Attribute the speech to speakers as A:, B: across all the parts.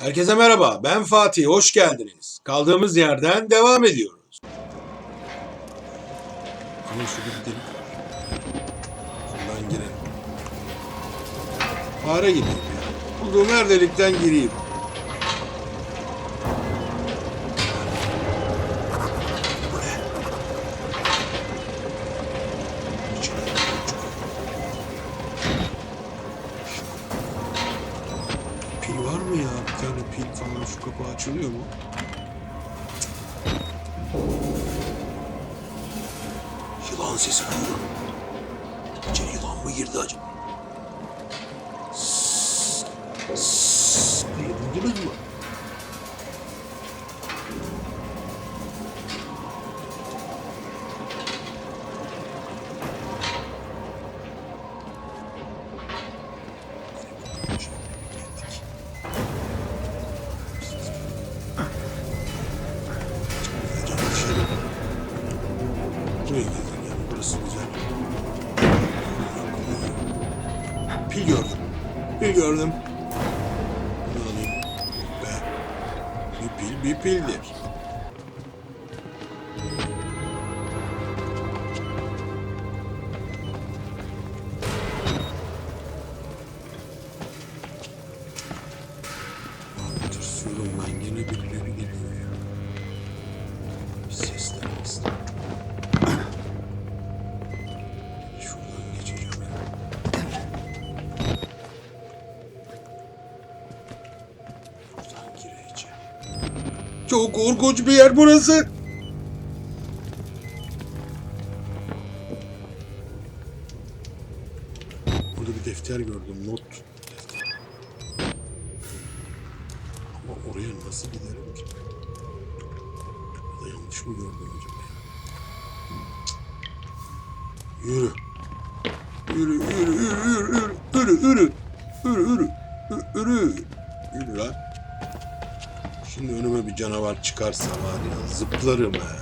A: Herkese merhaba, ben Fatih, hoş geldiniz. Kaldığımız yerden devam ediyoruz. Ama şurada bir. Ondan girelim. Fare gibiyim ya. Bulduğum her delikten gireyim. Bir tane pil falan şu kapı açılıyor mu? Yılan sesi duyuyorum. İçeri yılan mı girdi acaba? Duydunuz mu? Pil gördüm. Bir pil bir pildir. Ben gene birileri geliyor ya. Bir sesler aslında. Çok korkunç bir yer burası. Burada bir defter gördüm. Not. Ama oraya nasıl giderim ki? Ya yanlış mı gördüm acaba. Yürü, yürü, yürü, yürü, yürü, yürü, yürü, yürü, yürü, yürü, yürü, yürü lan. Şimdi önüme bir canavar çıkarsa var ya, zıplarım ha.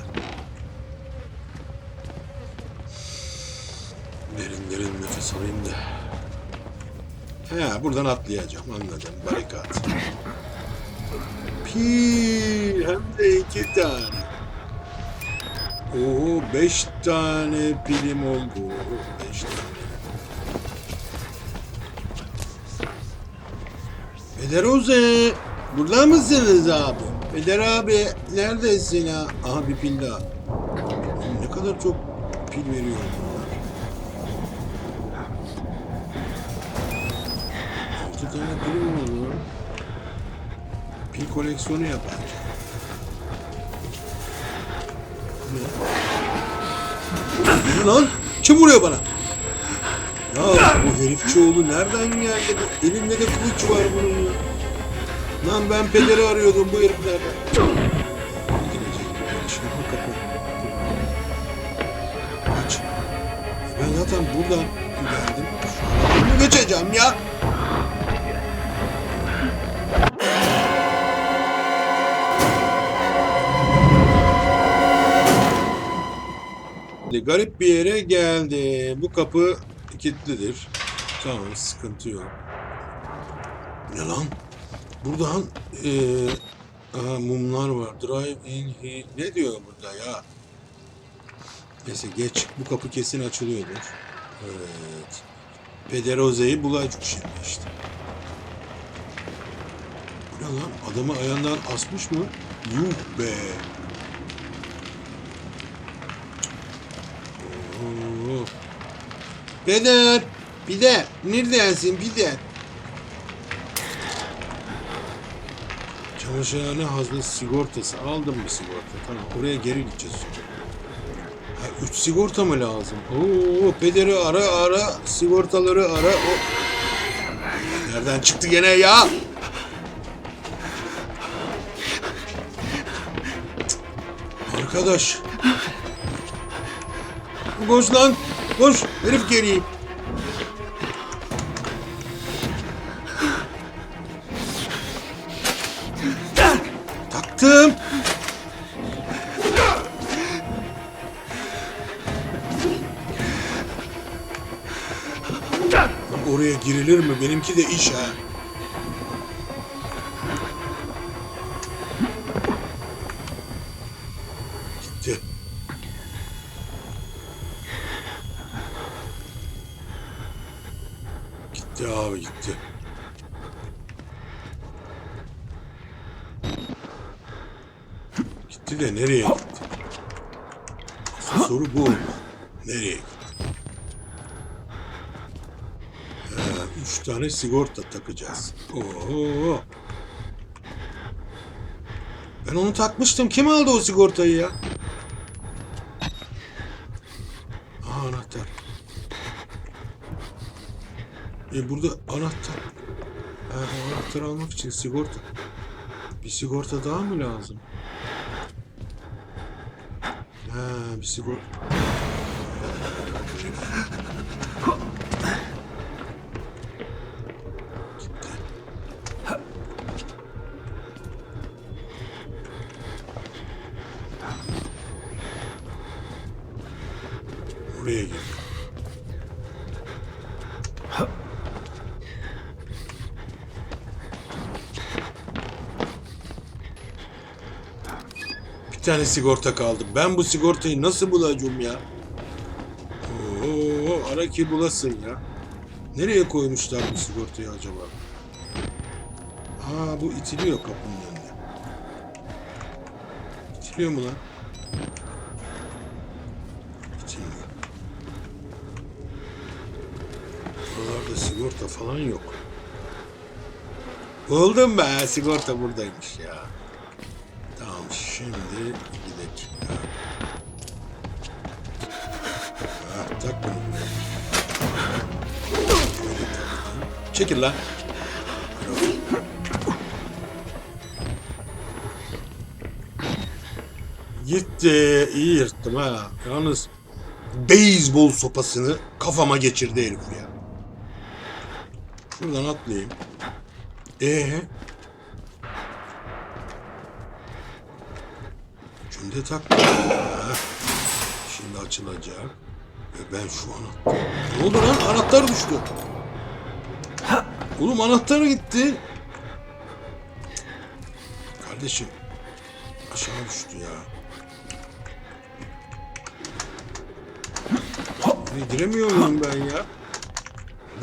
A: Derin derin nefes alayım da. He, buradan atlayacağım, anladım, barikat. Pil, hem de iki tane. Oo, beş tane pilim oldu. Beş tane. Peder Oze, burada mısınız abi? Peder abi, neredesin ha? Aha bir pil daha. Ne kadar çok pil veriyor bunlar. Altı tane pilim oldu. Pil koleksiyonu yapar. Ne lan? Kim vuruyor bana? Ya bu herifçioğlu nereden geldi? Bu elinde de kılıç var bunun ya. Lan ben pederi arıyordum bu herif nereden? Girecek bir gelişme mi kapı? Aç. Ben zaten buradan geldim. Bunu geçeceğim ya. Garip bir yere geldi. Bu kapı kilitlidir. Tamam sıkıntı yok. Ne lan? Buradan eee aha, mumlar var. Drive in here. Ne diyor burada ya? Neyse geç. Bu kapı kesin açılıyordur. Evet. Pederoze'yi bulacak şimdi işte. Bu ne lan? Adamı ayağından asmış mı? Yuh be. Oo. Peder, pide, neredesin pide? Çamaşırhane hazne sigortası. Aldım bir sigorta. Tamam oraya geri gideceğiz. Ha, üç sigorta mı lazım? Oo, pederi ara ara, sigortaları ara. O... Nereden çıktı gene ya? Arkadaş. Koş lan. Koş. Herif geri. Taktım. Oraya girilir mi? Benimki de iş ha. Gitti de nereye gitti? Soru bu. Nereye gitti? Ee, üç tane sigorta takacağız. Oo. Ben onu takmıştım. Kim aldı o sigortayı ya? Aa anahtar. E burada anahtar. Ha, anahtar almak için sigorta. Bir sigorta daha mı lazım? Ha, bir sigorta. Gitti. Oraya gir. Tane sigorta kaldı. Ben bu sigortayı nasıl bulacağım ya? Oo, ara ki bulasın ya. Nereye koymuşlar bu sigortayı acaba? Aa bu itiliyor kapının önünde. İtiliyor mu lan? İtilmiyor. Buralarda sigorta falan yok. Buldum be sigorta buradaymış ya. Şimdi gidelim. Ha, tak bunu. Çekil lan. Gitti. İyi yırttım ha. Yalnız beyzbol sopasını kafama geçirdi herif ya. Şuradan atlayayım. Ee? Şimdi tak. Ha, Şimdi açılacak. Ve ben şu an... Ne oldu lan? Anahtar düştü. Oğlum anahtar gitti. Kardeşim. Aşağı düştü ya. Buraya giremiyor muyum ben ya?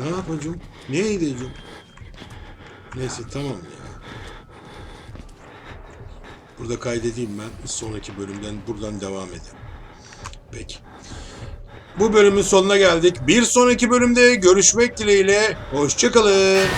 A: Ne yapacağım? Neye gideceğim? Neyse tamam ya. Burada kaydedeyim ben. Sonraki bölümden buradan devam edelim. Peki. Bu bölümün sonuna geldik. Bir sonraki bölümde görüşmek dileğiyle. Hoşçakalın.